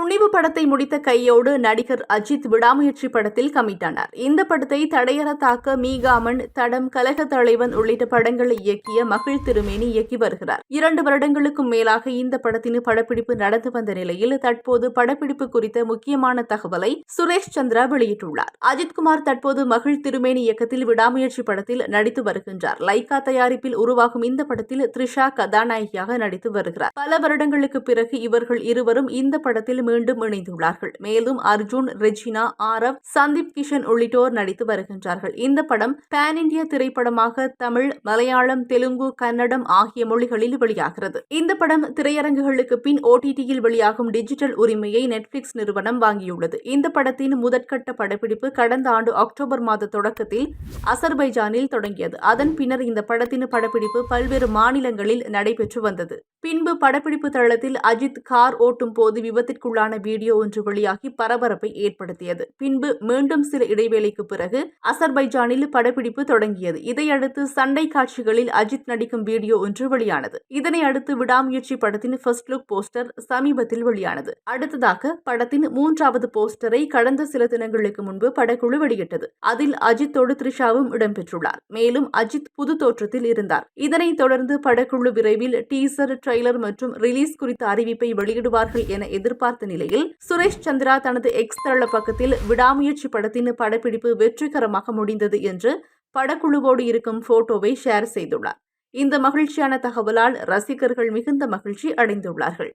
துணிவு படத்தை முடித்த கையோடு நடிகர் அஜித் விடாமுயற்சி படத்தில் கமிட்டானார். இந்த படத்தை தடையற தாக்க மீகாமன் தடம் கலக தலைவன் உள்ளிட்ட படங்களை இயக்கிய மகிழ் திருமேனி இயக்கி வருகிறார். இரண்டு வருடங்களுக்கும் மேலாக இந்த படத்தின் படப்பிடிப்பு நடந்து வந்த நிலையில் தற்போது படப்பிடிப்பு குறித்த முக்கியமான தகவலை சுரேஷ் சந்திரா வெளியிட்டுள்ளார். அஜித்குமார் தற்போது மகிழ் திருமேனி இயக்கத்தில் விடாமுயற்சி படத்தில் நடித்து வருகின்றார். லைகா தயாரிப்பில் உருவாகும் இந்த படத்தில் த்ரிஷா கதாநாயகியாக நடித்து வருகிறார். பல வருடங்களுக்கு பிறகு இவர்கள் இருவரும் இந்த படத்தில் மீண்டும் இணைந்துள்ளார்கள். மேலும் அர்ஜுன் ரெஜினா ஆரவ் சந்தீப் கிஷன் உள்ளிட்டோர் நடித்து வருகின்றார்கள். இந்த படம் பேன் இந்தியா திரைப்படமாக தமிழ் மலையாளம் தெலுங்கு கன்னடம் ஆகிய மொழிகளில் வெளியாகிறது. இந்த படம் திரையரங்குகளுக்கு பின் ஓடிடியில் வெளியாகும் டிஜிட்டல் உரிமையை நெட்ஃபிளிக்ஸ் நிறுவனம் வாங்கியுள்ளது. இந்த படத்தின் முதற்கட்ட படப்பிடிப்பு கடந்த ஆண்டு அக்டோபர் மாத தொடக்கத்தில் அசர்பைஜானில் தொடங்கியது. அதன் பின்னர் இந்த படத்தின் படப்பிடிப்பு பல்வேறு மாநிலங்களில் நடைபெற்று வந்தது. பின்பு படப்பிடிப்பு தளத்தில் அஜித் கார் ஓட்டும் போது விபத்திற்குள்ள விபத்துக்குள்ளான வீடியோ ஒன்று வெளியாகி பரபரப்பை ஏற்படுத்தியது. பின்பு மீண்டும் சில இடைவேளைக்கு பிறகு அசர்பைஜானில் படப்பிடிப்பு தொடங்கியது. இதையடுத்து சண்டை காட்சிகளில் அஜித் நடிக்கும் வீடியோ ஒன்று வெளியானது. இதனை அடுத்து விடாமுயற்சி படத்தின் ஃபர்ஸ்ட் லுக் போஸ்டர் சமீபத்தில் வெளியானது. அடுத்ததாக படத்தின் மூன்றாவது போஸ்டரை கடந்த சில தினங்களுக்கு முன்பு படக்குழு வெளியிட்டது. அதில் அஜித்தோடு த்ரிஷாவும் இடம்பெற்றுள்ளார். மேலும் அஜித் புது தோற்றத்தில் இருந்தார். இதனைத் தொடர்ந்து படக்குழு விரைவில் டீசர் ட்ரெய்லர் மற்றும் ரிலீஸ் குறித்த அறிவிப்பை வெளியிடுவார்கள் என எதிர்பார்த்து பார்த்த நிலையில் சுரேஷ் சந்திரா தனது எக்ஸ் தள பக்கத்தில் விடாமுயற்சி படத்தின் படப்பிடிப்பு வெற்றிகரமாக முடிந்தது என்று படக்குழுவோடு இருக்கும் போட்டோவை ஷேர் செய்துள்ளார். இந்த மகிழ்ச்சியான தகவலால் ரசிகர்கள் மிகுந்த மகிழ்ச்சி அடைந்துள்ளார்கள்.